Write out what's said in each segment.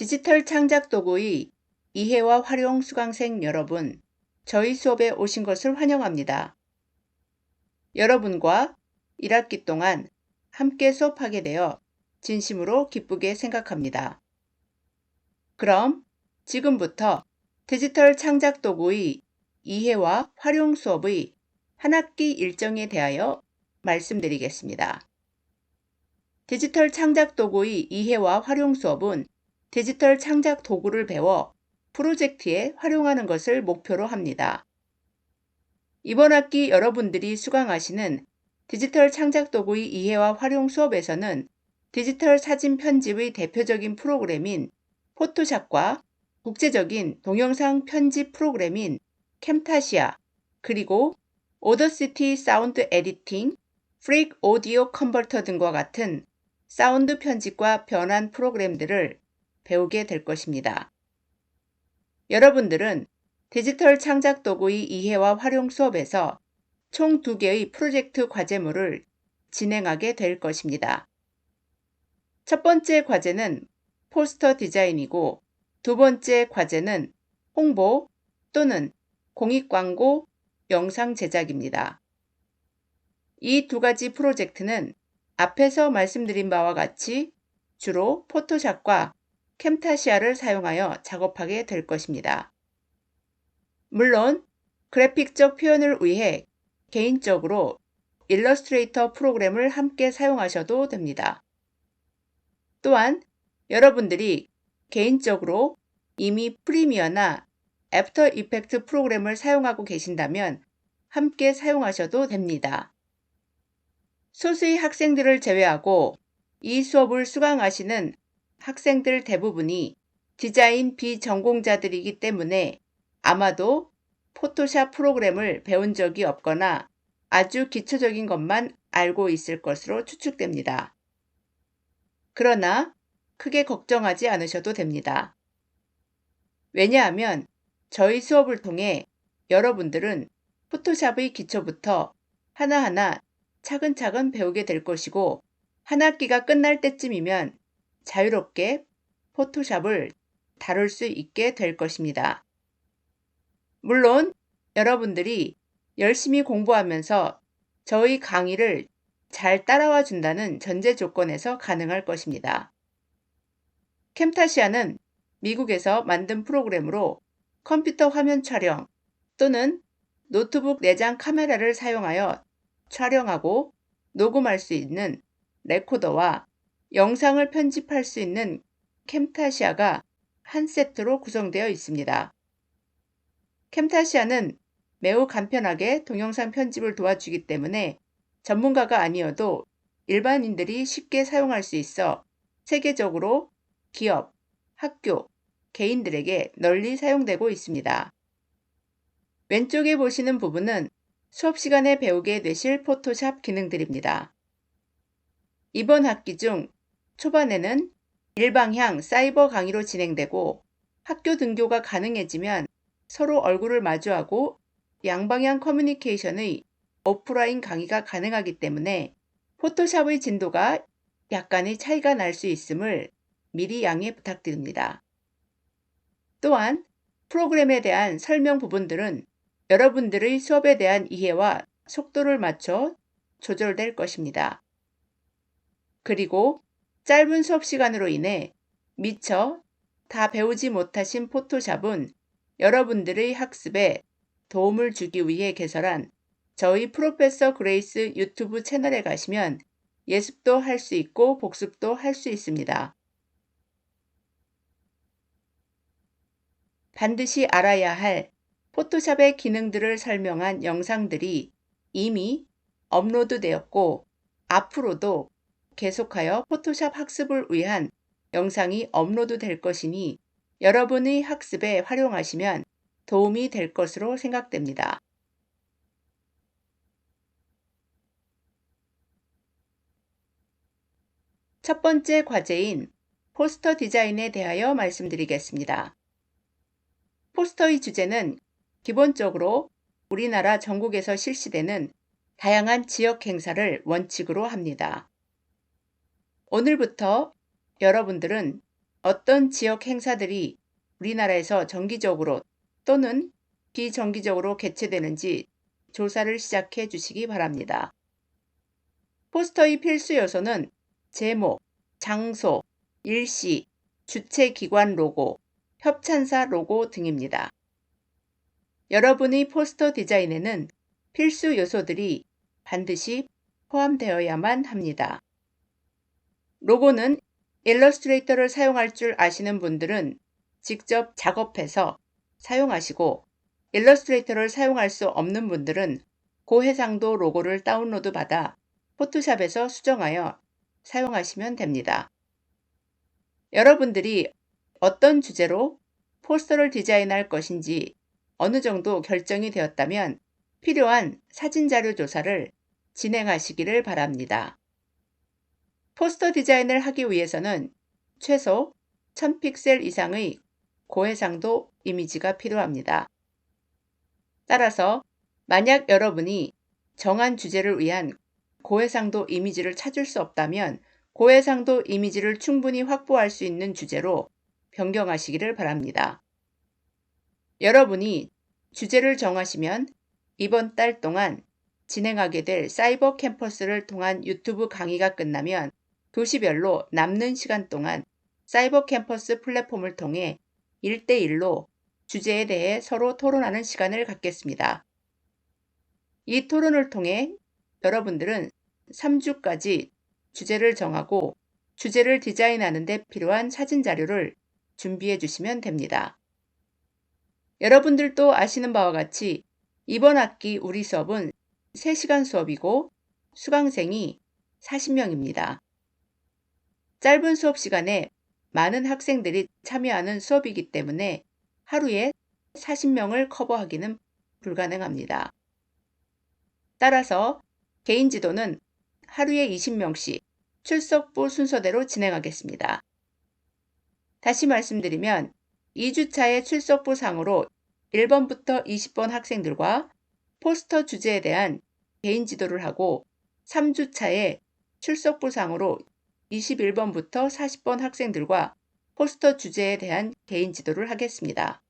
디지털 창작 도구의 이해와 활용 수강생 여러분, 저희 수업에 오신 것을 환영합니다. 여러분과 1학기 동안 함께 수업하게 되어 진심으로 기쁘게 생각합니다. 그럼 지금부터 디지털 창작 도구의 이해와 활용 수업의 한 학기 일정에 대하여 말씀드리겠습니다. 디지털 창작 도구의 이해와 활용 수업은 디지털 창작 도구를 배워 프로젝트에 활용하는 것을 목표로 합니다. 이번 학기 여러분들이 수강하시는 디지털 창작 도구의 이해와 활용 수업에서는 디지털 사진 편집의 대표적인 프로그램인 포토샵과 국제적인 동영상 편집 프로그램인 캠타시아, 그리고 오더시티 사운드 에디팅, 프릭 오디오 컨버터 등과 같은 사운드 편집과 변환 프로그램들을 배우게 될 것입니다. 여러분들은 디지털 창작 도구의 이해와 활용 수업에서 총두 개의 프로젝트 과제물을 진행하게 될 것입니다. 첫 번째 과제는 포스터 디자인이고 두 번째 과제는 홍보 또는 공익 광고 영상 제작입니다. 이 두 가지 프로젝트는 앞에서 말씀드린 바와 같이 주로 포토샵과 캠타시아를 사용하여 작업하게 될 것입니다. 물론 그래픽적 표현을 위해 개인적으로 일러스트레이터 프로그램을 함께 사용하셔도 됩니다. 또한 여러분들이 개인적으로 이미 프리미어나 애프터 이펙트 프로그램을 사용하고 계신다면 함께 사용하셔도 됩니다. 소수의 학생들을 제외하고 이 수업을 수강하시는 학생들 대부분이 디자인 비전공자들이기 때문에 아마도 포토샵 프로그램을 배운 적이 없거나 아주 기초적인 것만 알고 있을 것으로 추측됩니다. 그러나 크게 걱정하지 않으셔도 됩니다. 왜냐하면 저희 수업을 통해 여러분들은 포토샵의 기초부터 하나하나 차근차근 배우게 될 것이고 한 학기가 끝날 때쯤이면 자유롭게 포토샵을 다룰 수 있게 될 것입니다. 물론 여러분들이 열심히 공부하면서 저희 강의를 잘 따라와 준다는 전제 조건에서 가능할 것입니다. 캠타시아는 미국에서 만든 프로그램으로 컴퓨터 화면 촬영 또는 노트북 내장 카메라를 사용하여 촬영하고 녹음할 수 있는 레코더와 영상을 편집할 수 있는 캠타시아가 한 세트로 구성되어 있습니다. 캠타시아는 매우 간편하게 동영상 편집을 도와주기 때문에 전문가가 아니어도 일반인들이 쉽게 사용할 수 있어 세계적으로 기업, 학교, 개인들에게 널리 사용되고 있습니다. 왼쪽에 보시는 부분은 수업 시간에 배우게 되실 포토샵 기능들입니다. 이번 학기 중 초반에는 일방향 사이버 강의로 진행되고 학교 등교가 가능해지면 서로 얼굴을 마주하고 양방향 커뮤니케이션의 오프라인 강의가 가능하기 때문에 포토샵의 진도가 약간의 차이가 날 수 있음을 미리 양해 부탁드립니다. 또한 프로그램에 대한 설명 부분들은 여러분들의 수업에 대한 이해와 속도를 맞춰 조절될 것입니다. 그리고 짧은 수업 시간으로 인해 미처 다 배우지 못하신 포토샵은 여러분들의 학습에 도움을 주기 위해 개설한 저희 프로페서 그레이스 유튜브 채널에 가시면 예습도 할 수 있고 복습도 할 수 있습니다. 반드시 알아야 할 포토샵의 기능들을 설명한 영상들이 이미 업로드 되었고 앞으로도 계속하여 포토샵 학습을 위한 영상이 업로드 될 것이니 여러분의 학습에 활용하시면 도움이 될 것으로 생각됩니다. 첫 번째 과제인 포스터 디자인에 대하여 말씀드리겠습니다. 포스터의 주제는 기본적으로 우리나라 전국에서 실시되는 다양한 지역 행사를 원칙으로 합니다. 오늘부터 여러분들은 어떤 지역 행사들이 우리나라에서 정기적으로 또는 비정기적으로 개최되는지 조사를 시작해 주시기 바랍니다. 포스터의 필수 요소는 제목, 장소, 일시, 주최 기관 로고, 협찬사 로고 등입니다. 여러분의 포스터 디자인에는 필수 요소들이 반드시 포함되어야만 합니다. 로고는 일러스트레이터를 사용할 줄 아시는 분들은 직접 작업해서 사용하시고 일러스트레이터를 사용할 수 없는 분들은 고해상도 로고를 다운로드 받아 포토샵에서 수정하여 사용하시면 됩니다. 여러분들이 어떤 주제로 포스터를 디자인할 것인지 어느 정도 결정이 되었다면 필요한 사진 자료 조사를 진행하시기를 바랍니다. 포스터 디자인을 하기 위해서는 최소 1000픽셀 이상의 고해상도 이미지가 필요합니다. 따라서 만약 여러분이 정한 주제를 위한 고해상도 이미지를 찾을 수 없다면 고해상도 이미지를 충분히 확보할 수 있는 주제로 변경하시기를 바랍니다. 여러분이 주제를 정하시면 이번 달 동안 진행하게 될 사이버 캠퍼스를 통한 유튜브 강의가 끝나면 교시별로 남는 시간 동안 사이버 캠퍼스 플랫폼을 통해 1대1로 주제에 대해 서로 토론하는 시간을 갖겠습니다. 이 토론을 통해 여러분들은 3주까지 주제를 정하고 주제를 디자인하는 데 필요한 사진 자료를 준비해 주시면 됩니다. 여러분들도 아시는 바와 같이 이번 학기 우리 수업은 3시간 수업이고 수강생이 40명입니다. 짧은 수업 시간에 많은 학생들이 참여하는 수업이기 때문에 하루에 40명을 커버하기는 불가능합니다. 따라서 개인 지도는 하루에 20명씩 출석부 순서대로 진행하겠습니다. 다시 말씀드리면 2주차의 출석부 상으로 1번부터 20번 학생들과 포스터 주제에 대한 개인 지도를 하고 3주차에 출석부 상으로 21번부터 40번 학생들과 포스터 주제에 대한 개인 지도를 하겠습니다.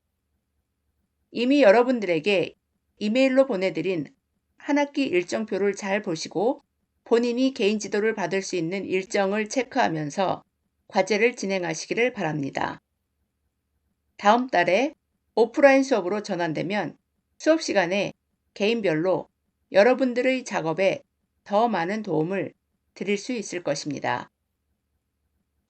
이미 여러분들에게 이메일로 보내드린 한 학기 일정표를 잘 보시고 본인이 개인 지도를 받을 수 있는 일정을 체크하면서 과제를 진행하시기를 바랍니다. 다음 달에 오프라인 수업으로 전환되면 수업 시간에 개인별로 여러분들의 작업에 더 많은 도움을 드릴 수 있을 것입니다.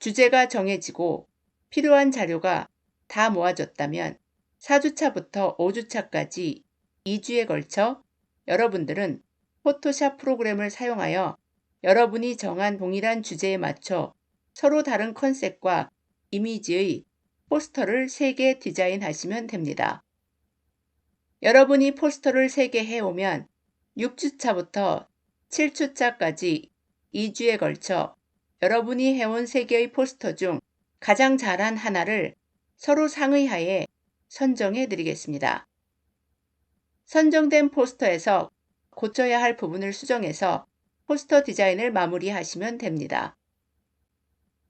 주제가 정해지고 필요한 자료가 다 모아졌다면 4주차부터 5주차까지 2주에 걸쳐 여러분들은 포토샵 프로그램을 사용하여 여러분이 정한 동일한 주제에 맞춰 서로 다른 컨셉과 이미지의 포스터를 3개 디자인하시면 됩니다. 여러분이 포스터를 3개 해오면 6주차부터 7주차까지 2주에 걸쳐 여러분이 해온 3개의 포스터 중 가장 잘한 하나를 서로 상의하에 선정해 드리겠습니다. 선정된 포스터에서 고쳐야 할 부분을 수정해서 포스터 디자인을 마무리하시면 됩니다.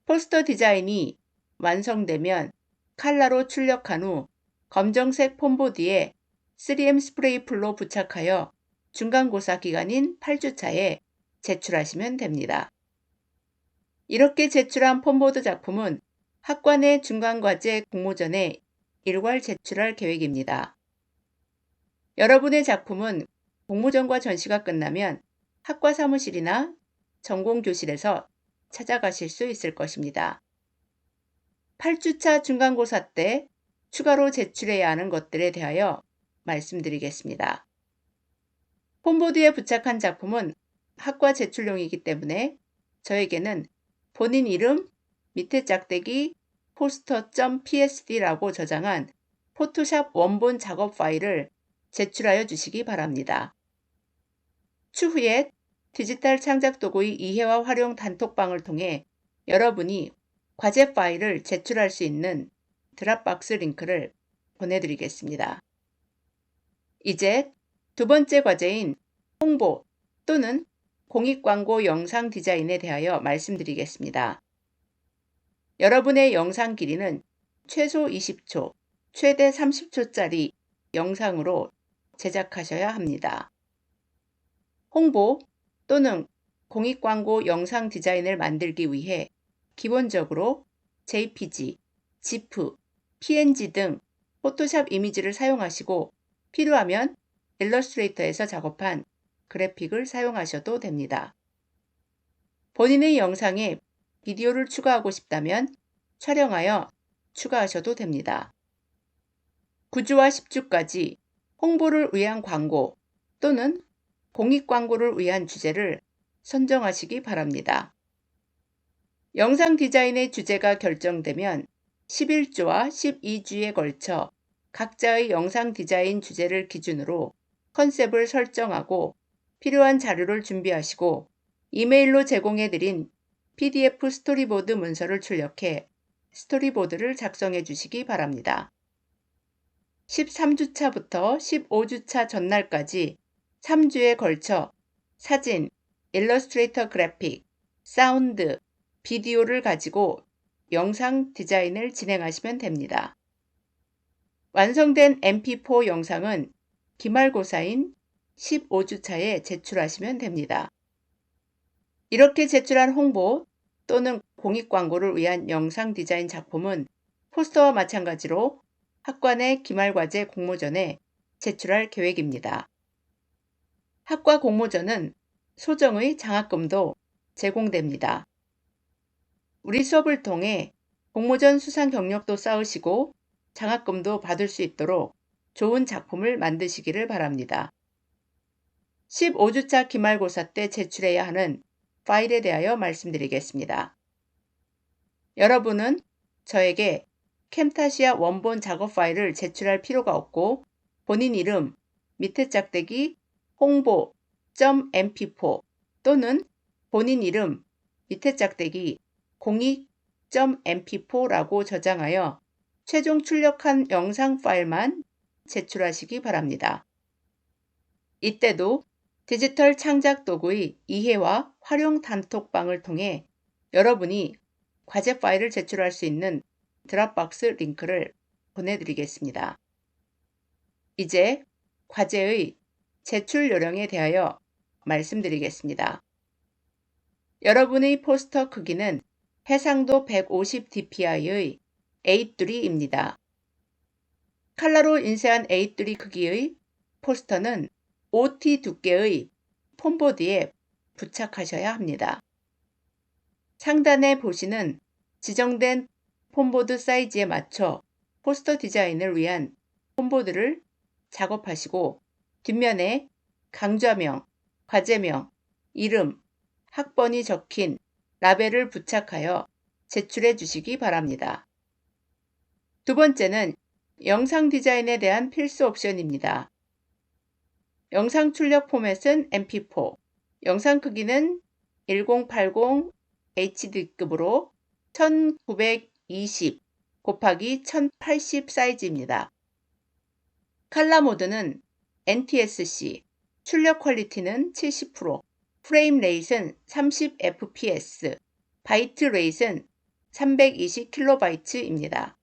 포스터 디자인이 완성되면 칼라로 출력한 후 검정색 폼보드에 3M 스프레이 풀로 부착하여 중간고사 기간인 8주차에 제출하시면 됩니다. 이렇게 제출한 폼보드 작품은 학관의 중간과제 공모전에 일괄 제출할 계획입니다. 여러분의 작품은 공모전과 전시가 끝나면 학과 사무실이나 전공교실에서 찾아가실 수 있을 것입니다. 8주차 중간고사 때 추가로 제출해야 하는 것들에 대하여 말씀드리겠습니다. 폼보드에 부착한 작품은 학과 제출용이기 때문에 저에게는 본인 이름 밑에 짝대기 포스터.psd라고 저장한 포토샵 원본 작업 파일을 제출하여 주시기 바랍니다. 추후에 디지털 창작 도구의 이해와 활용 단톡방을 통해 여러분이 과제 파일을 제출할 수 있는 드랍박스 링크를 보내드리겠습니다. 이제 두 번째 과제인 홍보 또는 공익광고 영상 디자인에 대하여 말씀드리겠습니다. 여러분의 영상 길이는 최소 20초, 최대 30초짜리 영상으로 제작하셔야 합니다. 홍보 또는 공익광고 영상 디자인을 만들기 위해 기본적으로 JPG, GIF, PNG 등 포토샵 이미지를 사용하시고 필요하면 일러스트레이터에서 작업한 그래픽을 사용하셔도 됩니다. 본인의 영상에 비디오를 추가하고 싶다면 촬영하여 추가하셔도 됩니다. 9주와 10주까지 홍보를 위한 광고 또는 공익 광고를 위한 주제를 선정하시기 바랍니다. 영상 디자인의 주제가 결정되면 11주와 12주에 걸쳐 각자의 영상 디자인 주제를 기준으로 컨셉을 설정하고 필요한 자료를 준비하시고 이메일로 제공해드린 PDF 스토리보드 문서를 출력해 스토리보드를 작성해 주시기 바랍니다. 13주차부터 15주차 전날까지 3주에 걸쳐 사진, 일러스트레이터 그래픽, 사운드, 비디오를 가지고 영상 디자인을 진행하시면 됩니다. 완성된 MP4 영상은 기말고사인 15주차에 제출하시면 됩니다. 이렇게 제출한 홍보 또는 공익 광고를 위한 영상 디자인 작품은 포스터와 마찬가지로 학관의 기말과제 공모전에 제출할 계획입니다. 학과 공모전은 소정의 장학금도 제공됩니다. 우리 수업을 통해 공모전 수상 경력도 쌓으시고 장학금도 받을 수 있도록 좋은 작품을 만드시기를 바랍니다. 15주차 기말고사 때 제출해야 하는 파일에 대하여 말씀드리겠습니다. 여러분은 저에게 캠타시아 원본 작업 파일을 제출할 필요가 없고 본인 이름, 밑에 짝대기, 홍보.mp4 또는 본인 이름, 밑에 짝대기, 공익.mp4라고 저장하여 최종 출력한 영상 파일만 제출하시기 바랍니다. 이때도 디지털 창작 도구의 이해와 활용 단톡방을 통해 여러분이 과제 파일을 제출할 수 있는 드랍박스 링크를 보내드리겠습니다. 이제 과제의 제출 요령에 대하여 말씀드리겠습니다. 여러분의 포스터 크기는 해상도 150dpi의 A3입니다. 칼라로 인쇄한 A3 크기의 포스터는 OT 두께의 폼보드에 부착하셔야 합니다. 상단에 보시는 지정된 폼보드 사이즈에 맞춰 포스터 디자인을 위한 폼보드를 작업하시고 뒷면에 강좌명, 과제명, 이름, 학번이 적힌 라벨을 부착하여 제출해 주시기 바랍니다. 두 번째는 영상 디자인에 대한 필수 옵션입니다. 영상 출력 포맷은 MP4, 영상 크기는 1080 HD급으로 1920 곱하기 1080 사이즈입니다. 칼라 모드는 NTSC, 출력 퀄리티는 70%, 프레임 레이트는 30fps, 바이트 레이트는 320kb입니다.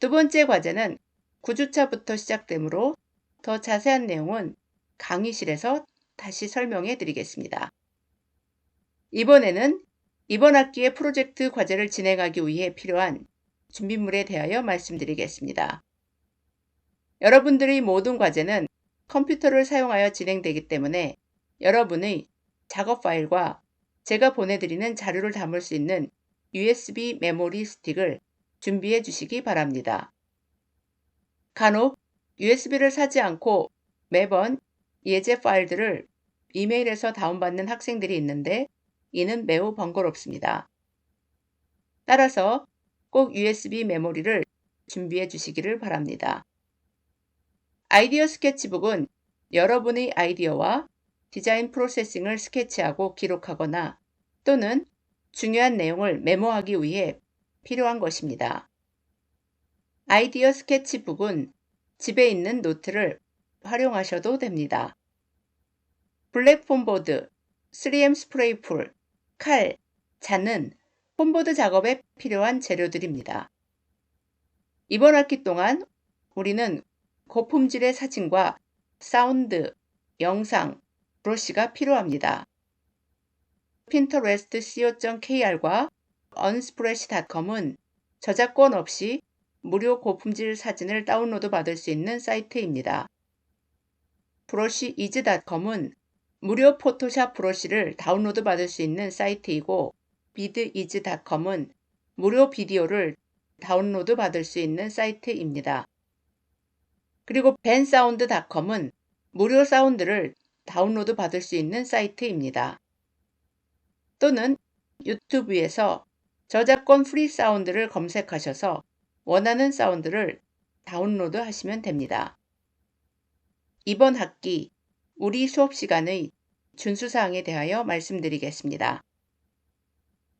두 번째 과제는 9주차부터 시작되므로 더 자세한 내용은 강의실에서 다시 설명해 드리겠습니다. 이번에는 이번 학기의 프로젝트 과제를 진행하기 위해 필요한 준비물에 대하여 말씀드리겠습니다. 여러분들의 모든 과제는 컴퓨터를 사용하여 진행되기 때문에 여러분의 작업 파일과 제가 보내드리는 자료를 담을 수 있는 USB 메모리 스틱을 준비해 주시기 바랍니다. 간혹 USB를 사지 않고 매번 예제 파일들을 이메일에서 다운받는 학생들이 있는데 이는 매우 번거롭습니다. 따라서 꼭 USB 메모리를 준비해 주시기를 바랍니다. 아이디어 스케치북은 여러분의 아이디어와 디자인 프로세싱을 스케치하고 기록하거나 또는 중요한 내용을 메모하기 위해 필요한 것입니다. 아이디어 스케치북은 집에 있는 노트를 활용하셔도 됩니다. 블랙 폼보드, 3M 스프레이풀, 칼, 잔은 홈보드 작업에 필요한 재료들입니다. 이번 학기 동안 우리는 고품질의 사진과 사운드, 영상, 브러쉬가 필요합니다. 핀터레스트 co.kr과 unsplash.com은 저작권 없이 무료 고품질 사진을 다운로드 받을 수 있는 사이트입니다. 브러쉬 이즈.com은 무료 포토샵 브러쉬를 다운로드 받을 수 있는 사이트이고 비드이즈.com은 무료 비디오를 다운로드 받을 수 있는 사이트입니다. 그리고 벤사운드.com은 무료 사운드를 다운로드 받을 수 있는 사이트입니다. 또는 유튜브에서 저작권 프리 사운드를 검색하셔서 원하는 사운드를 다운로드 하시면 됩니다. 이번 학기 우리 수업 시간의 준수사항에 대하여 말씀드리겠습니다.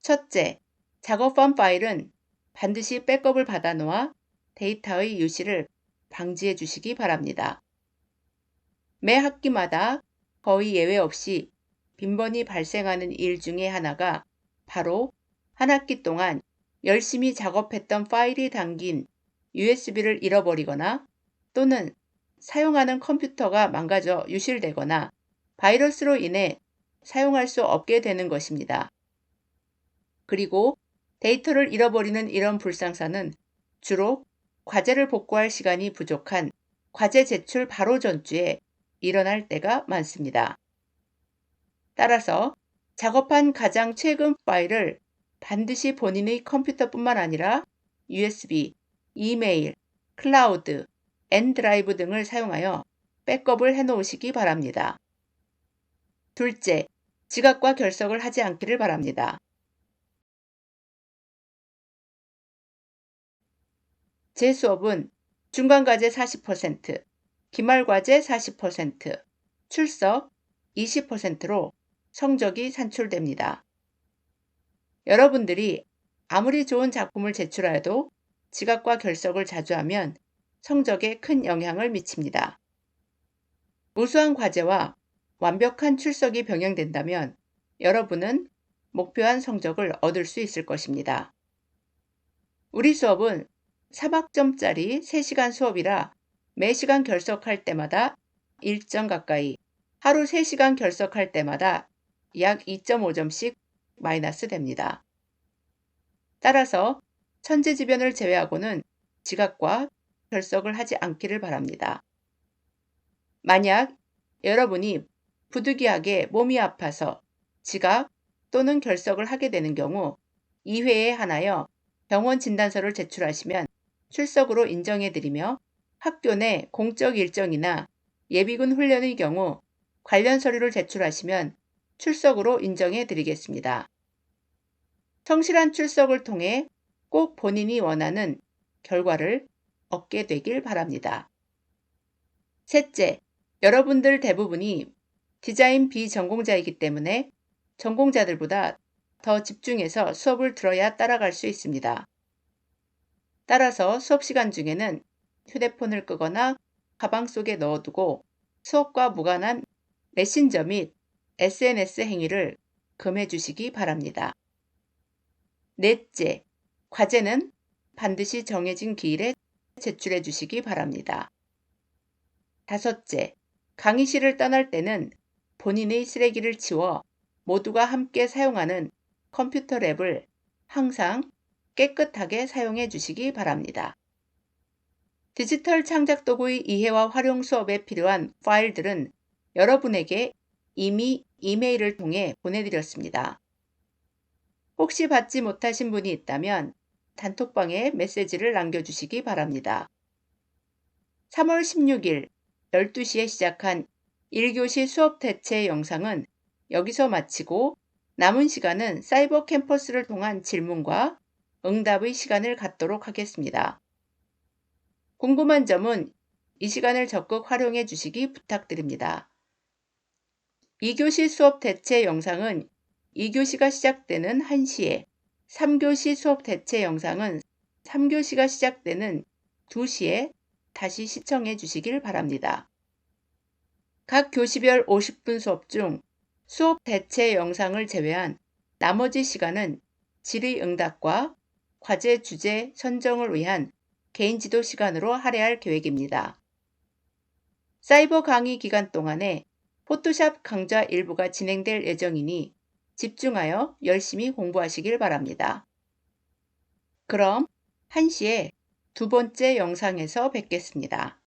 첫째, 작업한 파일은 반드시 백업을 받아놓아 데이터의 유실을 방지해 주시기 바랍니다. 매 학기마다 거의 예외 없이 빈번히 발생하는 일 중에 하나가 바로 한 학기 동안 열심히 작업했던 파일이 담긴 USB를 잃어버리거나 또는 사용하는 컴퓨터가 망가져 유실되거나 바이러스로 인해 사용할 수 없게 되는 것입니다. 그리고 데이터를 잃어버리는 이런 불상사는 주로 과제를 복구할 시간이 부족한 과제 제출 바로 전주에 일어날 때가 많습니다. 따라서 작업한 가장 최근 파일을 반드시 본인의 컴퓨터뿐만 아니라 USB, 이메일, 클라우드, 엔드라이브 등을 사용하여 백업을 해 놓으시기 바랍니다. 둘째, 지각과 결석을 하지 않기를 바랍니다. 제 수업은 중간과제 40%, 기말과제 40%, 출석 20%로 성적이 산출됩니다. 여러분들이 아무리 좋은 작품을 제출하여도 지각과 결석을 자주 하면 성적에 큰 영향을 미칩니다. 우수한 과제와 완벽한 출석이 병행된다면 여러분은 목표한 성적을 얻을 수 있을 것입니다. 우리 수업은 3학점짜리 3시간 수업이라 매시간 결석할 때마다 1점 가까이, 하루 3시간 결석할 때마다 약 2.5점씩 마이너스 됩니다. 따라서 천재지변을 제외하고는 지각과 결석을 하지 않기를 바랍니다. 만약 여러분이 부득이하게 몸이 아파서 지각 또는 결석을 하게 되는 경우 2회에 하나여 병원 진단서를 제출하시면 출석으로 인정해드리며 학교 내 공적 일정이나 예비군 훈련의 경우 관련 서류를 제출하시면 출석으로 인정해 드리겠습니다. 성실한 출석을 통해 꼭 본인이 원하는 결과를 얻게 되길 바랍니다. 셋째, 여러분들 대부분이 디자인 비전공자이기 때문에 전공자들보다 더 집중해서 수업을 들어야 따라갈 수 있습니다. 따라서 수업 시간 중에는 휴대폰을 끄거나 가방 속에 넣어두고 수업과 무관한 메신저 및 SNS 행위를 금해 주시기 바랍니다. 넷째, 과제는 반드시 정해진 기일에 제출해 주시기 바랍니다. 다섯째, 강의실을 떠날 때는 본인의 쓰레기를 치워 모두가 함께 사용하는 컴퓨터 랩을 항상 깨끗하게 사용해 주시기 바랍니다. 디지털 창작 도구의 이해와 활용 수업에 필요한 파일들은 여러분에게 이미 이메일을 통해 보내드렸습니다. 혹시 받지 못하신 분이 있다면 단톡방에 메시지를 남겨주시기 바랍니다. 3월 16일 12시에 시작한 1교시 수업 대체 영상은 여기서 마치고 남은 시간은 사이버 캠퍼스를 통한 질문과 응답의 시간을 갖도록 하겠습니다. 궁금한 점은 이 시간을 적극 활용해 주시기 부탁드립니다. 2교시 수업 대체 영상은 2교시가 시작되는 1시에, 3교시 수업 대체 영상은 3교시가 시작되는 2시에 다시 시청해 주시길 바랍니다. 각 교시별 50분 수업 중 수업 대체 영상을 제외한 나머지 시간은 질의 응답과 과제 주제 선정을 위한 개인 지도 시간으로 할애할 계획입니다. 사이버 강의 기간 동안에 포토샵 강좌 일부가 진행될 예정이니 집중하여 열심히 공부하시길 바랍니다. 그럼 1시에 두 번째 영상에서 뵙겠습니다.